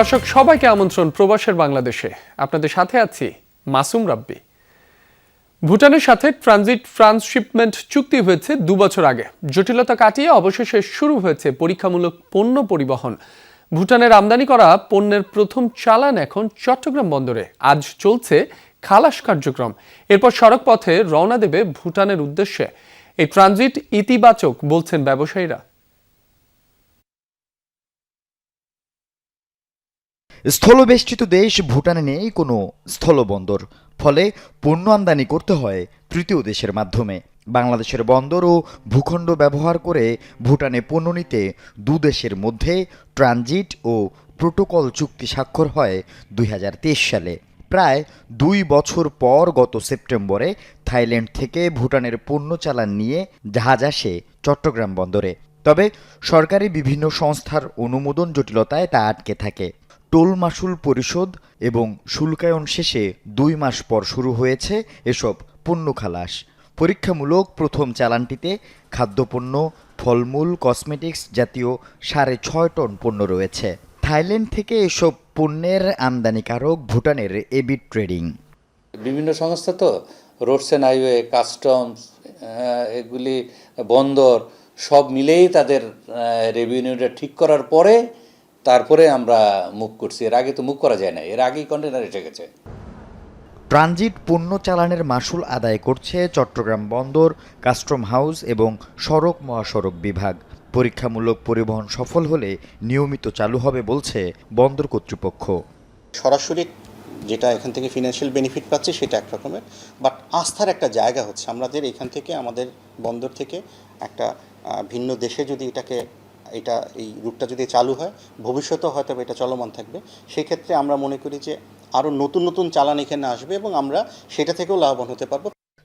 দর্শক, সবাইকে আমন্ত্রণ প্রবাসের বাংলাদেশে। আপনাদের সাথে আছি মাসুম রাব্বি। ভুটানের সাথে ট্রানজিট ট্রান্সশিপমেন্ট চুক্তি হয়েছে দু বছর আগে। জটিলতা কাটিয়ে অবশেষে শুরু হয়েছে পরীক্ষামূলক পণ্য পরিবহন। ভুটানের আমদানি করা পণ্যের প্রথম চালান এখন চট্টগ্রাম বন্দরে। আজ চলছে খালাস কার্যক্রম। এরপর সড়ক পথে রওনা দেবে ভুটানের উদ্দেশ্যে। এই ট্রানজিট ইতিবাচক, বলছেন ব্যবসায়ীরা। স্থলবেষ্টিত দেশ ভুটানে নেই কোনো স্থলবন্দর। ফলে পণ্য আমদানি করতে হয় তৃতীয় দেশের মাধ্যমে। বাংলাদেশের বন্দর ও ভূখণ্ড ব্যবহার করে ভুটানে পণ্য নিতে দু দেশের মধ্যে ট্রানজিট ও প্রোটোকল চুক্তি স্বাক্ষর হয় দুই হাজার তেইশ সালে। প্রায় দুই বছর পর গত সেপ্টেম্বরে থাইল্যান্ড থেকে ভুটানের পণ্য চালান নিয়ে জাহাজ আসে চট্টগ্রাম বন্দরে। তবে সরকারি বিভিন্ন সংস্থার অনুমোদন জটিলতায় তা আটকে থাকে। টোল মাসুল পরিশোধ এবং শুল্কায়ন শেষে দুই মাস পর শুরু হয়েছে এসব পণ্য খালাস। পরীক্ষামূলক প্রথম চালানটিতে খাদ্যপণ্য, ফলমূল, কসমেটিক্স জাতীয় সাড়ে ছয় টন পণ্য রয়েছে। থাইল্যান্ড থেকে এসব পণ্যের আমদানিকারক ভুটানের এবিট ট্রেডিং। বিভিন্ন সংস্থা তো রোডস অ্যান্ড হাইওয়ে, কাস্টমস এগুলি বন্দর সব মিলেই তাদের রেভিনিউটা ঠিক করার পরে তারপরে আমরা মুভ করছি। এর আগে তো মুভ করা যায় না এর আগেই কন্টেনার এসে গেছে। ট্রানজিট পণ্য চালানের মাসুল আদায় করছে চট্টগ্রাম বন্দর কাস্টম হাউস এবং সড়ক মহাসড়ক বিভাগ। পরীক্ষামূলক পরিবহন সফল হলে নিয়মিত চালু হবে বলছে বন্দর কর্তৃপক্ষ। সরাসরি যেটা এখান থেকে ফিনান্সিয়াল বেনিফিট পাচ্ছে সেটা এক রকমের বাট আস্থার একটা জায়গা হচ্ছে। আমাদের এখান থেকে আমাদের বন্দর থেকে একটা ভিন্ন দেশে যদি এটাকে এটা এই রুটটা যদি চালু হয়, ভবিষ্যতেও হয়তো এটা চলমান থাকবে। সেক্ষেত্রে আমরা মনে করি যে আরও নতুন নতুন চালান এখানে আসবে এবং আমরা সেটা থেকেও লাভবান হতে পারব।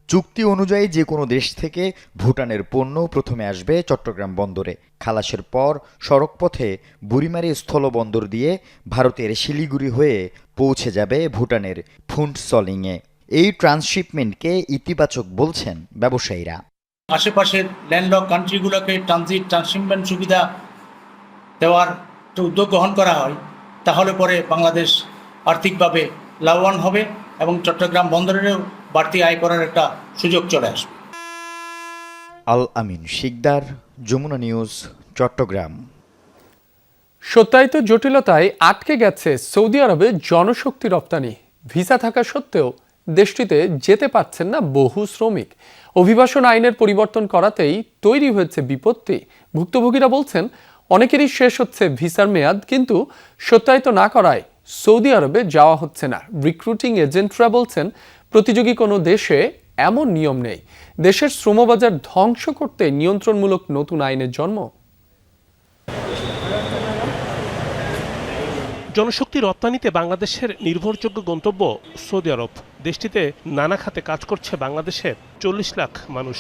চুক্তি অনুযায়ী যে কোনো দেশ থেকে ভুটানের পণ্য প্রথমে আসবে চট্টগ্রাম বন্দরে। খালাসের পর সড়কপথে বুড়িমারি স্থলবন্দর দিয়ে ভারতের শিলিগুড়ি হয়ে পৌঁছে যাবে ভুটানের ফুন্ট সলিংয়ে এই ট্রান্সশিপমেন্টকে ইতিবাচক বলছেন ব্যবসায়ীরা। আশেপাশের ল্যান্ডলক কান্ট্রিগুলোকে ট্রানজিট ট্রান্সশিপমেন্ট সুবিধা দেওয়ার উদ্যোগ গ্রহণ করা হয় তাহলে পরে বাংলাদেশ আর্থিকভাবে লাভবান হবে এবং চট্টগ্রাম বন্দরেরও বাড়তি আয় করার একটা সুযোগ চলে আসবে। আল আমিন শিকদার যমুনা নিউজ চট্টগ্রাম। সত্যায়িত জটিলতায় আটকে গেছে সৌদি আরবে জনশক্তি রপ্তানি ভিসা থাকা সত্ত্বেও দেশটিতে যেতে পারছেন না বহু শ্রমিক। অভিবাসন আইনের পরিবর্তন করাতেই তৈরি হয়েছে বিপত্তি। ভুক্তভোগীরা বলছেন, অনেকেরই শেষ হচ্ছে ভিসার মেয়াদ, কিন্তু সত্যায়িত না করায় সৌদি আরবে যাওয়া হচ্ছে না। রিক্রুটিং এজেন্টরা বলছেন, প্রতিযোগী কোনো দেশে এমন নিয়ম নেই। দেশের শ্রমবাজার ধ্বংস করতে নিয়ন্ত্রণমূলক নতুন আইনের জন্ম। জনশক্তি রপ্তানিতে বাংলাদেশের নির্ভরযোগ্য গন্তব্য সৌদি আরব। দেশটিতে নানা খাতে কাজ করছে বাংলাদেশের চল্লিশ লাখ মানুষ।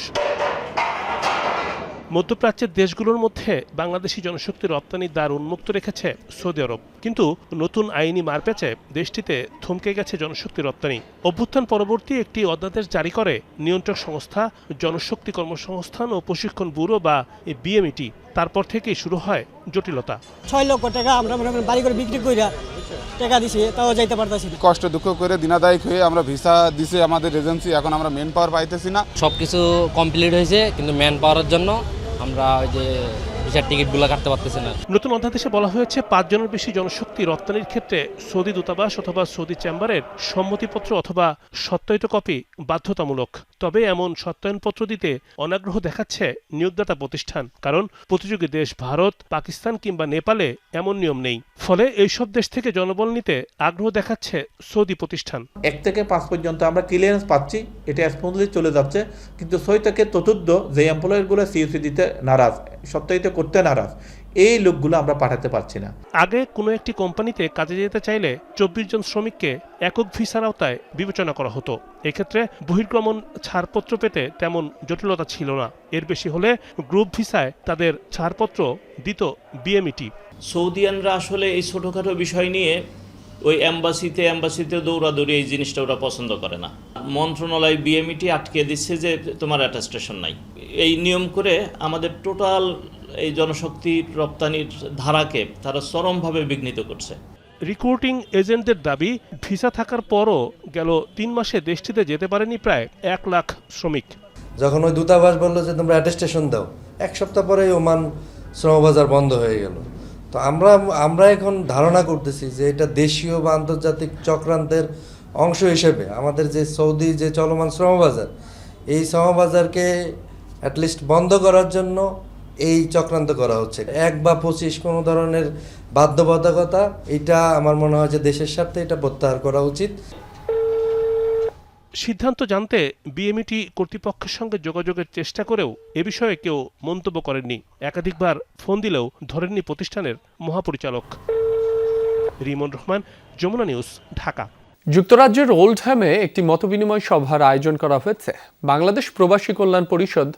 মধ্যপ্রাচ্যের দেশগুলোর মধ্যে বাংলাদেশি জনশক্তি রপ্তানির দ্বার উন্মুক্ত রেখেছে সৌদি আরব। কিন্তু নতুন আইনি মারপ্যাচে দেশটিতে থমকে গেছে জনশক্তি রপ্তানি। অভ্যুত্থান পরবর্তী একটি অধ্যাদেশ জারি করে নিয়ন্ত্রক সংস্থা জনশক্তি কর্মসংস্থান ও প্রশিক্ষণ ব্যুরো বা বিএমইটি। তারপর থেকেই শুরু হয় জটিলতা। ছয় লক্ষ টাকা আমরা মনে বাড়ি করে বিক্রি কইরা টাকা দিছি তাও যাইতে পারতাছি না। কষ্ট দুঃখ করে দিনাদায়ক হয়ে আমরা ভিসা দিছে আমাদের এজেন্সি এখন আমরা মেন পাওয়ার পাইতেছি না। সব কিছু কমপ্লিট হয়েছে কিন্তু ম্যান পাওয়ারের জন্য আমরা ওই যে ভিসার টিকিটগুলো কাটতে পারতেছি না। নতুন অধ্যাদেশে বলা হয়েছে পাঁচজনের বেশি জনশক্তি রপ্তানির ক্ষেত্রে সৌদি দূতাবাস অথবা সৌদি চেম্বারের সম্মতিপত্র অথবা সত্যায়িত কপি বাধ্যতামূলক। তবে এমন সত্যায়নপত্র দিতে অনাগ্রহ দেখাচ্ছে নিয়োগদাতা প্রতিষ্ঠান কারণ প্রতিযোগী দেশ ভারত পাকিস্তান কিংবা নেপালে এমন নিয়ম নেই। ফলে এইসব দেশ থেকে জনবল নিতে আগ্রহ দেখাচ্ছে সৌদি প্রতিষ্ঠান। এক থেকে পাঁচ পর্যন্ত আমরা ক্লিয়ারেন্স পাচ্ছি এটা স্মুথলি চলে যাচ্ছে কিন্তু ছয় থেকে চতুর্থ যে এমপ্লয়ারগুলো সিইউসি দিতে নারাজ সত্যায়িত করতে নারাজ। এই লোকগুলো আমরা পাঠাতে পারছি না। আগে কোনো একটি কোম্পানিতে কাজে যেতে চাইলে চব্বিশ জন শ্রমিককে একক ভিসার আওতায় বিবেচনা করা হতো। এক্ষেত্রে বহির্গমন ছাড়পত্র পেতে তেমন জটিলতা ছিল না। এর বেশি হলে গ্রুপ ভিসায় তাদের ছাড়পত্র দিত বিএমইটি সৌদিয়ানরা আসলে এই ছোটোখাটো বিষয় নিয়ে ওই অ্যাম্বাসিতে অ্যাম্বাসিতে দৌড়াদৌড়ি এই জিনিসটা ওরা পছন্দ করে না। মন্ত্রণালয় বিএমইটি আটকে দিচ্ছে যে তোমার অ্যাটাস্টেশন নাই। এই নিয়ম করে আমাদের টোটাল এই জনশক্তি রপ্তানির ধারাকে তারা চরমভাবে বিঘ্নিত করছে। রিক্রুটিং এজেন্টদের দাবি ভিসা থাকার পরও গেল তিন মাসে দেশটিতে যেতে পারেনি প্রায় এক লাখ শ্রমিক। যখন ওই দূতাবাস বলল যে তোমরা অ্যাটেস্টেশন দাও। এক সপ্তাহ পরেই ওমান শ্রমবাজার বন্ধ হয়ে গেল। তো আমরা আমরা এখন ধারণা করতেছি যে এটা দেশীয় বা আন্তর্জাতিক চক্রান্তের অংশ হিসেবে আমাদের যে সৌদি যে চলমান শ্রমবাজার এই শ্রমবাজারকে অ্যাটলিস্ট বন্ধ করার জন্য এই চক্রান্ত করা হচ্ছে। এক বা পঁচিশ কোনো ধরনের বাধ্যবাধকতা এটা আমার মনে হয় যে দেশের স্বার্থে এটা প্রত্যাহার করা উচিত। সিদ্ধান্ত জানতে বিএমইটি কর্তৃপক্ষের সঙ্গে যোগাযোগের চেষ্টা করেও এ বিষয়ে কেউ মন্তব্য করেননি। একাধিকবার ফোন দিলেও ধরেননি প্রতিষ্ঠানের মহাপরিচালক। রিমন রহমান যমুনা নিউজ ঢাকা। যুক্তরাজ্যের ওল্ডহ্যামে একটি মতবিনিময় সভার আয়োজন করা হয়েছে। বাংলাদেশ প্রবাসী কল্যাণ পরিষদ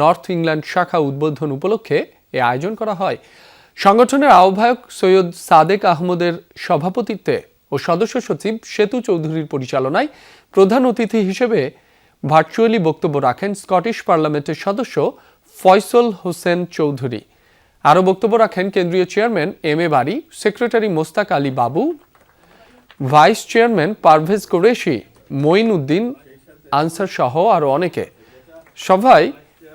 নর্থ ইংল্যান্ড শাখা উদ্বোধন উপলক্ষে এ আয়োজন করা হয়। সংগঠনের আহ্বায়ক সৈয়দ সাদেক আহমদের সভাপতিত্বে ও সদস্য সচিব সেতু চৌধুরীর পরিচালনায় প্রধান অতিথি হিসেবে ভার্চুয়ালি বক্তব্য রাখেন স্কটিশ পার্লামেন্টের সদস্য ফয়সল হোসেন চৌধুরী। আরও বক্তব্য রাখেন কেন্দ্রীয় চেয়ারম্যান এম এ বাড়ি secretary Mostak Ali Babu, vice chairman Parvez Qureshi, Moin Uddin, Ansar সহ আরও অনেকে। সভায়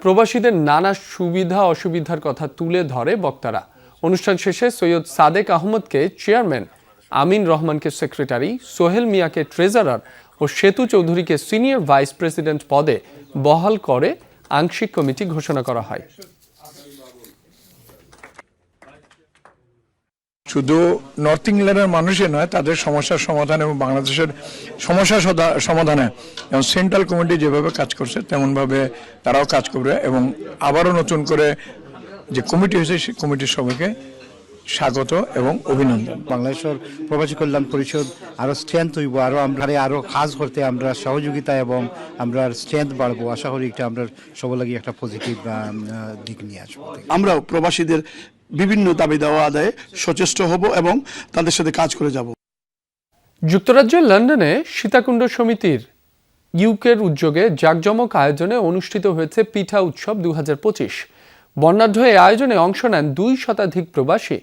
প্রবাসীদের নানা সুবিধা অসুবিধার কথা তুলে ধরে বক্তারা। অনুষ্ঠান শেষে সৈয়দ সাদেক আহমদকে চেয়ারম্যান আমিন রহমানকে সেক্রেটারি, সোহেল মিয়াকে ট্রেজারার ও সেতু চৌধুরীকে সিনিয়র ভাইস প্রেসিডেন্ট পদে বহাল করে আংশিক কমিটি ঘোষণা করা হয়। শুধু নর্থ ইংল্যান্ডের মানুষই নয় তাদের সমস্যার সমাধান এবং বাংলাদেশের সমস্যা সমাধানে এবং সেন্ট্রাল কমিটি যেভাবে কাজ করছে তেমনভাবে তারাও কাজ করবে এবং আবারও নতুন করে যে কমিটি হয়েছে সেই কমিটির সবাইকে স্বাগত এবং অভিনন্দন। বাংলাদেশের প্রবাসী কল্যাণ পরিষদ আরও স্ট্রেংথ হইব আরও আমরা আরও কাজ করতে আমরা সহযোগিতা এবং আমরা স্ট্রেংথ বাড়বো। আশা করি এটা আমরা সবার লাগি একটা পজিটিভ দিক নিয়ে আসব। আমরাও প্রবাসীদের বিভিন্ন দাবি দেওয়া আদায়ে সচেষ্ট হব এবং তাদের সাথে কাজ করে যাব। যুক্তরাজ্যের লন্ডনে সীতাকুণ্ড সমিতির ইউকের উদ্যোগে জাকজমক আয়োজনে অনুষ্ঠিত হয়েছে পিঠা উৎসব দু বর্ণাঢ্য এই আয়োজনে অংশ নেন দুই শতাধিক প্রবাসী।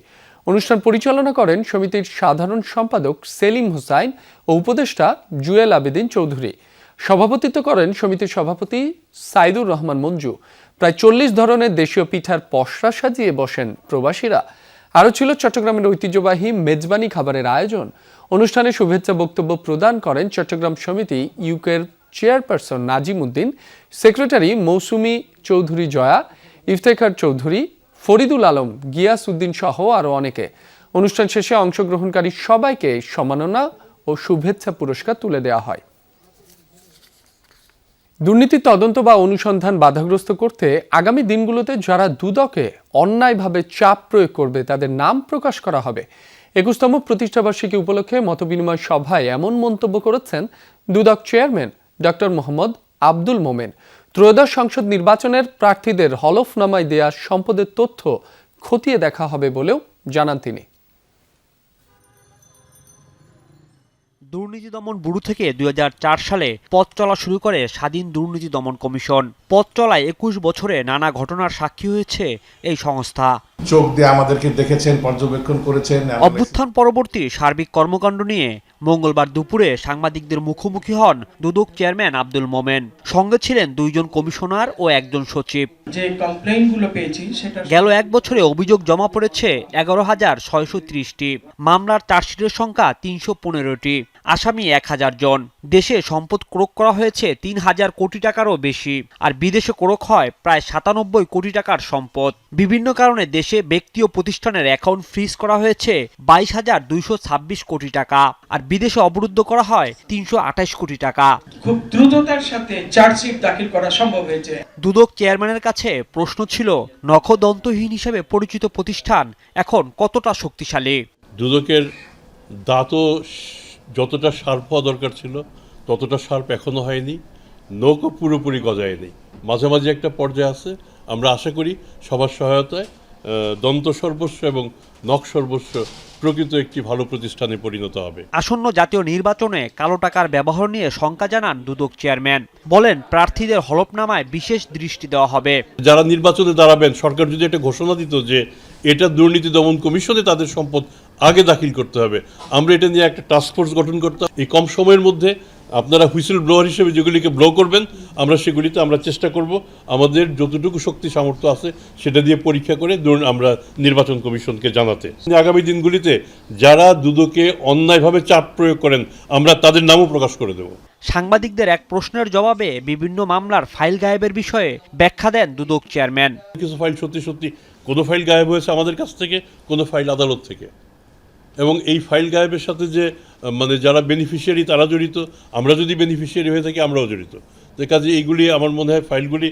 অনুষ্ঠান পরিচালনা করেন সমিতির সাধারণ সম্পাদক সেলিম হোসাইন ও উপদেষ্টা জুয়েল আবেদিন চৌধুরী। সভাপতিত্ব করেন সমিতির সভাপতি সাইদুর রহমান মঞ্জু। প্রায় চল্লিশ ধরনের দেশীয় পিঠার পসরা সাজিয়ে বসেন প্রবাসীরা। আরও ছিল চট্টগ্রামের ঐতিহ্যবাহী মেজবানি খাবারের আয়োজন। অনুষ্ঠানে শুভেচ্ছা বক্তব্য প্রদান করেন চট্টগ্রাম সমিতি ইউকের চেয়ারপারসন নাজিম উদ্দিন, সেক্রেটারি মৌসুমী চৌধুরী জয়া, ইফতেখার চৌধুরী, ফরিদুল আলম, গিয়াস উদ্দিন সহ আরও অনেকে। অনুষ্ঠান শেষে অংশগ্রহণকারী সবাইকে সম্মাননা ও শুভেচ্ছা পুরস্কার তুলে দেওয়া হয়। দুর্নীতি তদন্ত বা অনুসন্ধান বাধাগ্রস্ত করতে আগামী দিনগুলোতে যারা দুদকে অন্যায়ভাবে চাপ প্রয়োগ করবে, তাদের নাম প্রকাশ করা হবে। একুশতম প্রতিষ্ঠাবার্ষিকী উপলক্ষে মতবিনিময় সভায় এমন মন্তব্য করেছেন দুদক চেয়ারম্যান ডক্টর মোহাম্মদ আব্দুল মোমেন। ত্রয়োদশ সংসদ নির্বাচনের প্রার্থীদের হলফনামায় দেয়া সম্পদের তথ্য খতিয়ে দেখা হবে বলেও জানান তিনি। দুর্নীতি দমন ব্যুরো থেকে দু হাজার চার সালে পথ চলা শুরু করে স্বাধীন দুর্নীতি দমন কমিশন। পথ চলায় একুশ বছরে নানা ঘটনার সাক্ষী হয়েছে এই সংস্থা। চোখ দিয়ে আমাদেরকে দেখেছেন পর্যবেক্ষণ করেছেন। অভ্যুত্থান পরবর্তী সার্বিক কর্মকাণ্ড নিয়ে মঙ্গলবার দুপুরে সাংবাদিকদের মুখোমুখি হন দুদক চেয়ারম্যান আব্দুল মোমেন। সঙ্গে ছিলেন দুইজন কমিশনার ও একজন সচিব। যে কমপ্লেইনগুলো পেয়েছি সেটা গেল এক বছরে অভিযোগ জমা পড়েছে এগারো হাজার ছয়শো ত্রিশটি। মামলার চার্জশিটের সংখ্যা তিনশো পনেরোটি। আসামি এক হাজার জন। দেশে সম্পদ ক্রোক করা হয়েছে তিন হাজার কোটি টাকারও বেশি। আর বিদেশে ক্রোক হয় প্রায় সাতানব্বই কোটি টাকার সম্পদ। বিভিন্ন কারণে দেশে ব্যক্তি ও প্রতিষ্ঠানের অ্যাকাউন্ট ফ্রিজ করা হয়েছে বাইশ হাজার দুইশো ছাব্বিশ কোটি টাকা আর বিদেশে অবরুদ্ধ করা হয় তিনশো আঠাশ কোটি টাকা। খুব দ্রুততার সাথে চার্জশিট দাখিল করা সম্ভব হয়েছে। দুদক চেয়ারম্যানের কাছে প্রশ্ন ছিল নখদন্তহীন হিসেবে পরিচিত প্রতিষ্ঠান এখন কতটা শক্তিশালী? দুদকের দাঁতও যতটা শার্প হওয়া দরকার ছিল ততটা শার্প এখনও হয়নি নৌকো পুরোপুরি গজায়নি। মাঝামাঝি একটা পর্যায়ে আছে। আমরা আশা করি সবার সহায়তায় দন্ত সর্বস্ব এবং নখ সর্বস্ব প্রকৃত একটি ভালো প্রতিষ্ঠানে পরিণত হবে। আসন্ন জাতীয় নির্বাচনে কালো টাকার ব্যবহার নিয়ে শঙ্কা জানান দুদক চেয়ারম্যান। বলেন প্রার্থীদের হলফনামায় বিশেষ দৃষ্টি দেওয়া হবে। যারা নির্বাচনে দাঁড়াবেন সরকার যদি একটা ঘোষণা দিত যে এটা দুর্নীতি দমন কমিশনে তাদের সম্পদ আগে দাখিল করতে হবে আমরা এটা নিয়ে একটা টাস্ক ফোর্স গঠন করতে এই কম সময়ের মধ্যে আপনারা হুইসেল ব্লোয়ার হিসেবে যেগুলিকে ব্লো করবেন আমরা সেগুলিতে আমরা চেষ্টা করব। আমাদের যতটুকু শক্তি সামর্থ্য আছে সেটা দিয়ে পরীক্ষা করে ধরুন আমরা নির্বাচন কমিশনকে জানাতে। আগামী দিনগুলিতে যারা দুদকে অন্যায়ভাবে চাপ প্রয়োগ করেন আমরা তাদের নামও প্রকাশ করে দেব। সাংবাদিকদের এক প্রশ্নের জবাবে বিভিন্ন মামলার ফাইল গায়েবের বিষয়ে ব্যাখ্যা দেন দুদক চেয়ারম্যান। কিছু ফাইল সত্যি সত্যি কোনো ফাইল গায়েব হয়েছে আমাদের কাছ থেকে কোনো ফাইল আদালত থেকে। এবং এই ফাইল গায়েবের সাথে যে মানে যারা বেনিফিশিয়ারি তারা জড়িত আমরা যদি বেনিফিশিয়ারি হয়ে থাকি আমরাও জড়িত। তো কাজে এইগুলি আমার মনে হয় ফাইলগুলি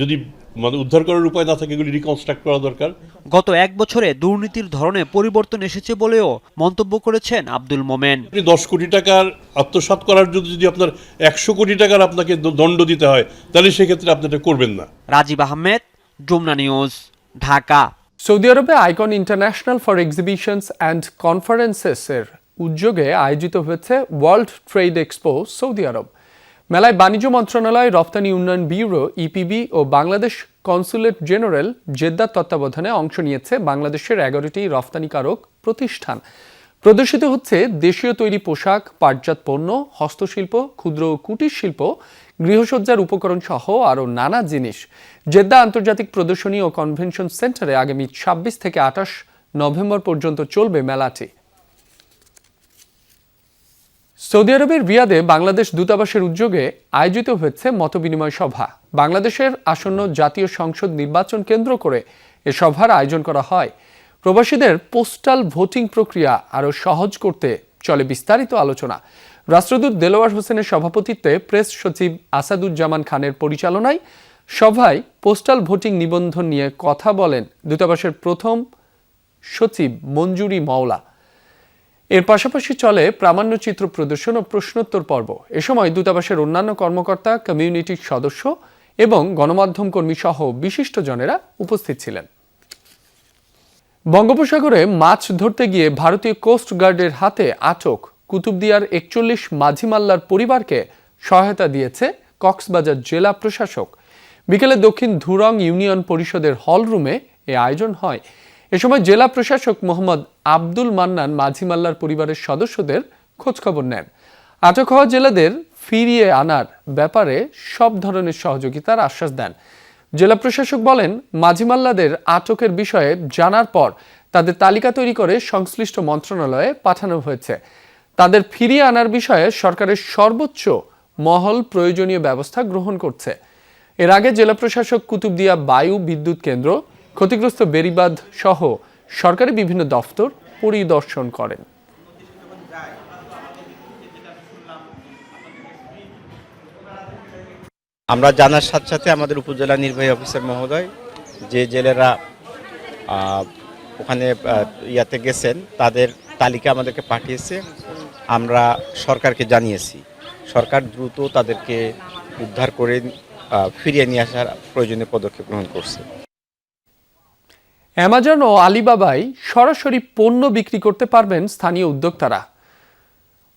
যদি মানে উদ্ধার করার উপায় না থাকে এগুলি রিকনস্ট্রাক্ট করা দরকার। গত এক বছরে দুর্নীতির ধরনে পরিবর্তন এসেছে বলেও মন্তব্য করেছেন আব্দুল মোমেন। আপনি দশ কোটি টাকার আত্মসাৎ করার জন্য যদি আপনার একশো কোটি টাকার আপনাকে দণ্ড দিতে হয় তাহলে সেক্ষেত্রে আপনি এটা করবেন না। রাজীব আহমেদ যমুনা নিউজ ঢাকা। সৌদি আরবে icon international for exhibitions and কনফারেন্সেসের উদ্যোগে আয়োজিত হয়েছে world trade expo Saudi Arab. মেলায় বাণিজ্য মন্ত্রণালয়, রপ্তানি উন্নয়ন ব্যুরো, ইপিবি ও বাংলাদেশ কনসুলেট জেনারেল জেদ্দার তত্ত্বাবধানে অংশ নিয়েছে বাংলাদেশের এগারোটি রপ্তানিকারক প্রতিষ্ঠান। প্রদর্শিত হচ্ছে দেশীয় তৈরি পোশাক, পাটজাত পণ্য, হস্তশিল্প, ক্ষুদ্র ও কুটির শিল্প গৃহসজ্জার উপকরণ সহ আরও নানা জিনিস। জেদ্দা আন্তর্জাতিক প্রদর্শনী ও কনভেনশন সেন্টারে আগামী ছাব্বিশ থেকে আঠাশ নভেম্বর পর্যন্ত চলবে মেলাটি। সৌদি আরবের রিয়াদে বাংলাদেশ দূতাবাসের উদ্যোগে আয়োজিত হয়েছে মতবিনিময় সভা। বাংলাদেশের আসন্ন জাতীয় সংসদ নির্বাচন কেন্দ্র করে এ সভার আয়োজন করা হয়। প্রবাসীদের পোস্টাল ভোটিং প্রক্রিয়া আরও সহজ করতে চলে বিস্তারিত আলোচনা। রাষ্ট্রদূত দেলোয়ার হোসেনের সভাপতিত্বে প্রেস সচিব আসাদুজ্জামান খানের পরিচালনায় সভায় পোস্টাল ভোটিং নিবন্ধন নিয়ে কথা বলেন দূতাবাসের প্রথম সচিব মঞ্জুরি মাওলা। এর পাশাপাশি চলে প্রামাণ্যচিত্র প্রদর্শন ও প্রশ্নোত্তর পর্ব। এ সময় দূতাবাসের অন্যান্য কর্মকর্তা, কমিউনিটির সদস্য এবং গণমাধ্যম কর্মী সহ বিশিষ্টজনেরা উপস্থিত ছিলেন। বঙ্গোপসাগরে মাছ ধরতে গিয়ে ভারতীয় কোস্ট গার্ডের হাতে আটক কুতুবদিয়ার একচল্লিশ মাঝিমাল্লার পরিবারকে সহায়তা দিয়েছে কক্সবাজার জেলা প্রশাসক। বিকেলে দক্ষিণ ধুরং ইউনিয়ন পরিষদের হল রুমে এ আয়োজন হয়। এ সময় জেলা প্রশাসক মোহাম্মদ আব্দুল মান্নান মাঝিমাল্লার পরিবারের সদস্যদের খোঁজখবর নেন। আটক হওয়া জেলাদের ফিরিয়ে আনার ব্যাপারে সব ধরনের সহযোগিতার আশ্বাস দেন। জেলা প্রশাসক বলেন, মাঝিমাল্লাদের আটকের বিষয়ে জানার পর তাদের তালিকা তৈরি করে সংশ্লিষ্ট মন্ত্রণালয়ে পাঠানো হয়েছে। তাদের ফিরিয়ে আনার বিষয়ে সরকারের সর্বোচ্চ মহল প্রয়োজনীয় ব্যবস্থা গ্রহণ করছে। এর আগে জেলা প্রশাসক কুতুবদিয়া বায়ু বিদ্যুৎ কেন্দ্র ক্ষতিগ্রস্ত বেরিবাদ সহ সরকারি বিভিন্ন দফতর পরিদর্শন করেন। আমরা জানার সাথে সাথে আমাদের উপজেলা নির্বাহী অফিসার মহোদয়, যে জেলেরা ওখানে ইয়াতে গেছেন, তাদের তালিকা আমাদেরকে পাঠিয়েছে। আমরা সরকারকে জানিয়েছি। সরকার দ্রুত তাদেরকে উদ্ধার করে ফিরিয়ে নিয়ে আসার প্রয়োজনীয় পদক্ষেপ গ্রহণ করছে। অ্যামাজন ও আলিবাবায় সরাসরি পণ্য বিক্রি করতে পারবেন স্থানীয় উদ্যোক্তারা।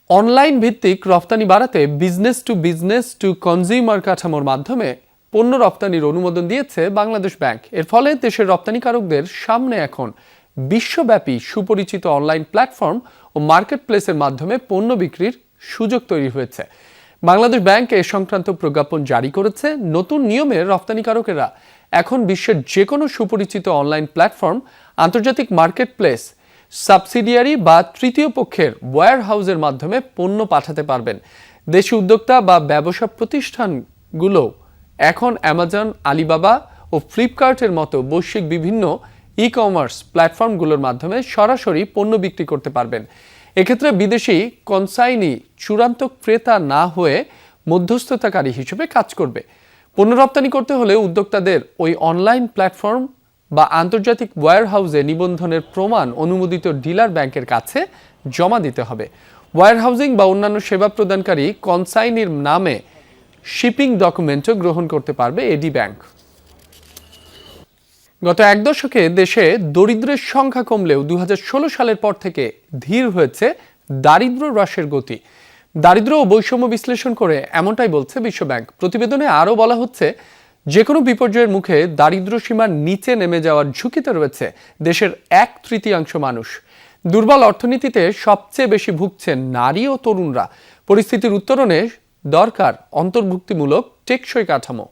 অনলাইন ভিত্তিক রপ্তানি বাড়াতে business to business to consumer কাঠামোর মাধ্যমে পণ্য রপ্তানির অনুমোদন দিয়েছে বাংলাদেশ ব্যাংক। এর ফলে দেশের রপ্তানিকারকদের সামনে এখন বিশ্বব্যাপী সুপরিচিত অনলাইন প্ল্যাটফর্ম ও মার্কেট প্লেসের মাধ্যমে পণ্য বিক্রির সুযোগ তৈরি হয়েছে। বাংলাদেশ ব্যাংক এ সংক্রান্ত প্রজ্ঞাপন জারি করেছে। নতুন নিয়মে রপ্তানিকারকেরা এখন বিশ্বের যে কোনো সুপরিচিত অনলাইন প্ল্যাটফর্ম, আন্তর্জাতিক মার্কেট প্লেস সাবসিডিয়ারি বা তৃতীয় পক্ষের ওয়্যার হাউসের মাধ্যমে পণ্য পাঠাতে পারবেন। দেশি উদ্যোক্তা বা ব্যবসা প্রতিষ্ঠানগুলো এখন অ্যামাজন আলিবাবা ও ফ্লিপকার্টের মতো বৈশ্বিক বিভিন্ন ই কমার্স প্ল্যাটফর্মগুলোর মাধ্যমে সরাসরি পণ্য বিক্রি করতে পারবেন। এক্ষেত্রে বিদেশি কনসাইনি চূড়ান্ত ক্রেতা না হয়ে মধ্যস্থতাকারী হিসেবে কাজ করবে। পণ্য রপ্তানি করতে হলে উদ্যোক্তাদের ওই অনলাইন প্ল্যাটফর্ম বা আন্তর্জাতিক ওয়্যার হাউসে নিবন্ধনের প্রমাণ অনুমোদিত ডিলার ব্যাংকের কাছে জমা দিতে হবে। ওয়্যার হাউজিং বা অন্যান্য সেবা প্রদানকারী কনসাইনির নামে শিপিং ডকুমেন্টও গ্রহণ করতে পারবে এডি ব্যাংক। গত এক দশকে দেশে দরিদ্রের সংখ্যা কমলেও দু হাজার ষোলো সালের পর থেকে ধীর হয়েছে দারিদ্র হ্রাসের গতি। দারিদ্র ও বৈষম্য বিশ্লেষণ করে এমনটাই বলছে বিশ্বব্যাংক। প্রতিবেদনে আরও বলা হচ্ছে যে কোনো বিপর্যয়ের মুখে দারিদ্র সীমার নিচে নেমে যাওয়ার ঝুঁকিতে রয়েছে দেশের এক তৃতীয়াংশ মানুষ। দুর্বল অর্থনীতিতে সবচেয়ে বেশি ভুগছেন নারী ও তরুণরা। পরিস্থিতির উত্তরণে দরকার অন্তর্ভুক্তিমূলক টেকসই কাঠামো।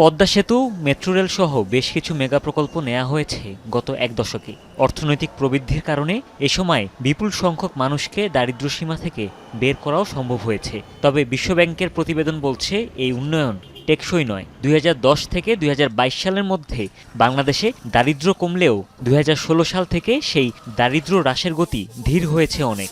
পদ্মা সেতু, মেট্রো রেল সহ বেশ কিছু মেগা প্রকল্প নেওয়া হয়েছে গত এক দশকে। অর্থনৈতিক প্রবৃদ্ধির কারণে এ সময় বিপুল সংখ্যক মানুষকে দারিদ্র্যসীমা থেকে বের করাও সম্ভব হয়েছে। তবে বিশ্বব্যাংকের প্রতিবেদন বলছে, এই উন্নয়ন টেকসই নয়। দুই থেকে দুই হাজার বাইশ সালের মধ্যে বাংলাদেশে দারিদ্র্য কমলেও দুই হাজার ষোলো সাল থেকে সেই দারিদ্র্য হ্রাসের গতি ধীর হয়েছে অনেক।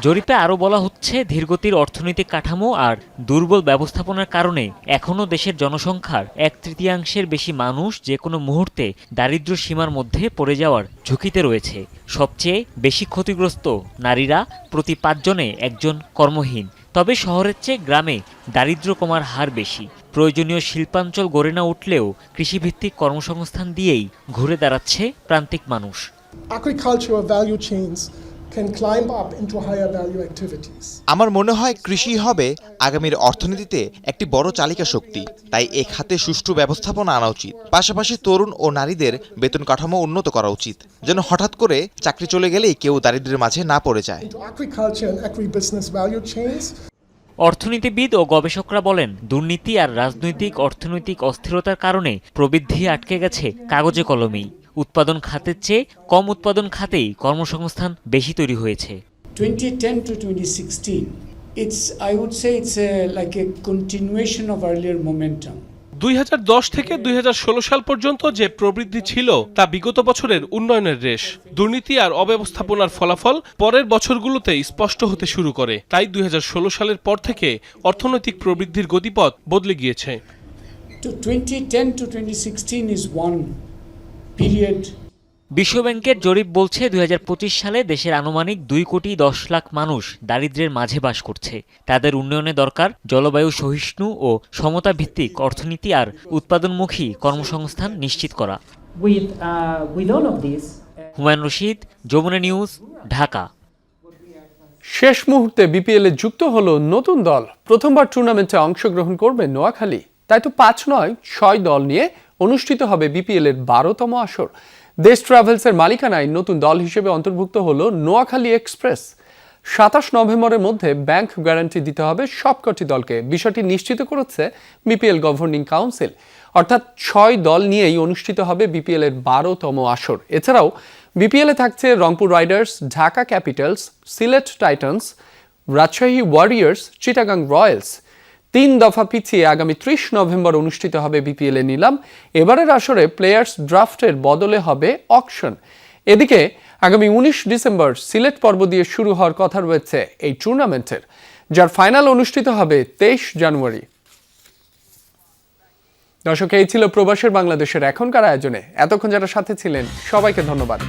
জরিপে আরও বলা হচ্ছে, ধীরগতির অর্থনৈতিক কাঠামো আর দুর্বল ব্যবস্থাপনার কারণে এখনও দেশের জনসংখ্যার এক তৃতীয়াংশের বেশি মানুষ যে কোনো মুহূর্তে দারিদ্র্য সীমার মধ্যে পড়ে যাওয়ার ঝুঁকিতে রয়েছে। সবচেয়ে বেশি ক্ষতিগ্রস্ত নারীরা প্রতি পাঁচজনে একজন কর্মহীন। তবে শহরের চেয়ে গ্রামে দারিদ্র্য কমার হার বেশি। প্রয়োজনীয় শিল্পাঞ্চল গড়ে না উঠলেও কৃষিভিত্তিক কর্মসংস্থান দিয়েই ঘুরে দাঁড়াচ্ছে প্রান্তিক মানুষ। Value chains can climb up into higher value activities. আমার মনে হয় কৃষি হবে আগামীর অর্থনীতিতে একটি বড় চালিকা শক্তি। তাই এ খাতে সুষ্ঠু ব্যবস্থাপনা আনা উচিত। পাশাপাশি তরুণ ও নারীদের বেতন কাঠামো উন্নত করা উচিত। যেন হঠাৎ করে চাকরি চলে গেলেই কেউ দারিদ্র্যের মাঝে না পড়ে যায়। অর্থনীতিবিদ ও গবেষকরা বলেন দুর্নীতি আর রাজনৈতিক অর্থনৈতিক অস্থিরতার কারণে প্রবৃদ্ধি আটকে গেছে কাগজে কলমেই। উৎপাদন খাতের চেয়ে কম উৎপাদন খাতেই কর্মসংস্থান বেশি তৈরি হয়েছে। 2010 to 2016, it's I would say it's a, like a continuation of earlier momentum. দুই থেকে দুই হাজার ষোলো সাল পর্যন্ত যে প্রবৃদ্ধি ছিল তা বিগত বছরের উন্নয়নের রেশ। দুর্নীতি আর অব্যবস্থাপনার ফলাফল পরের বছরগুলোতে স্পষ্ট হতে শুরু করে। তাই দুই হাজার ষোলো সালের পর থেকে অর্থনৈতিক প্রবৃদ্ধির গতিপথ বদলে গিয়েছে। To 2010 to 2016 is one period বিশ্বব্যাংকের জরিপ বলছে দুই সালে দেশের আনুমানিক দুই কোটি দশ লাখ মানুষ দারিদ্র্যের মাঝে বাস করছে। তাদের উন্নয়নে দরকার জলবায়ু সহিষ্ণু ও সমতা ভিত্তিক অর্থনীতি আর উৎপাদনমুখী কর্মসংস্থান নিশ্চিত করা। With uh, this Humayun Rashid Jamuna news Dhaka. শেষ মুহূর্তে বিপিএল এ যুক্ত হলো নতুন দল। প্রথমবার টুর্নামেন্টে অংশগ্রহণ করবে নোয়াখালী। তাই তো পাঁচ নয় ছয় দল নিয়ে অনুষ্ঠিত হবে বিপিএল এর বারোতম আসর। দেশ ট্রাভেলসের মালিকানায় নতুন দল হিসেবে অন্তর্ভুক্ত হল নোয়াখালী এক্সপ্রেস। সাতাশ নভেম্বরের মধ্যে ব্যাংক গ্যারান্টি দিতে হবে সবকটি দলকে। বিষয়টি নিশ্চিত করেছে বিপিএল গভর্নিং কাউন্সিল অর্থাৎ ছয় দল নিয়েই অনুষ্ঠিত হবে বিপিএল এর বারোতম আসর। এছাড়াও বিপিএল থাকছে Rangpur riders, Dhaka capitals, Sylhet titans, Rajshahi warriors, Chittagong royals. তিন দফা পিছিয়ে আগামী ত্রিশ নভেম্বর অনুষ্ঠিত হবে বিপিএল এ নিলাম। এবারের আসরে প্লেয়ার্স ড্রাফটের বদলে হবে অকশন। এদিকে আগামী উনিশ ডিসেম্বর সিলেট পর্ব দিয়ে শুরু হওয়ার কথা রয়েছে এই টুর্নামেন্টের, যার ফাইনাল অনুষ্ঠিত হবে তেইশ জানুয়ারি। দর্শক, এই ছিল প্রবাসের বাংলাদেশের এখনকার আয়োজনে। এতক্ষণ যারা সাথে ছিলেন, সবাইকে ধন্যবাদ।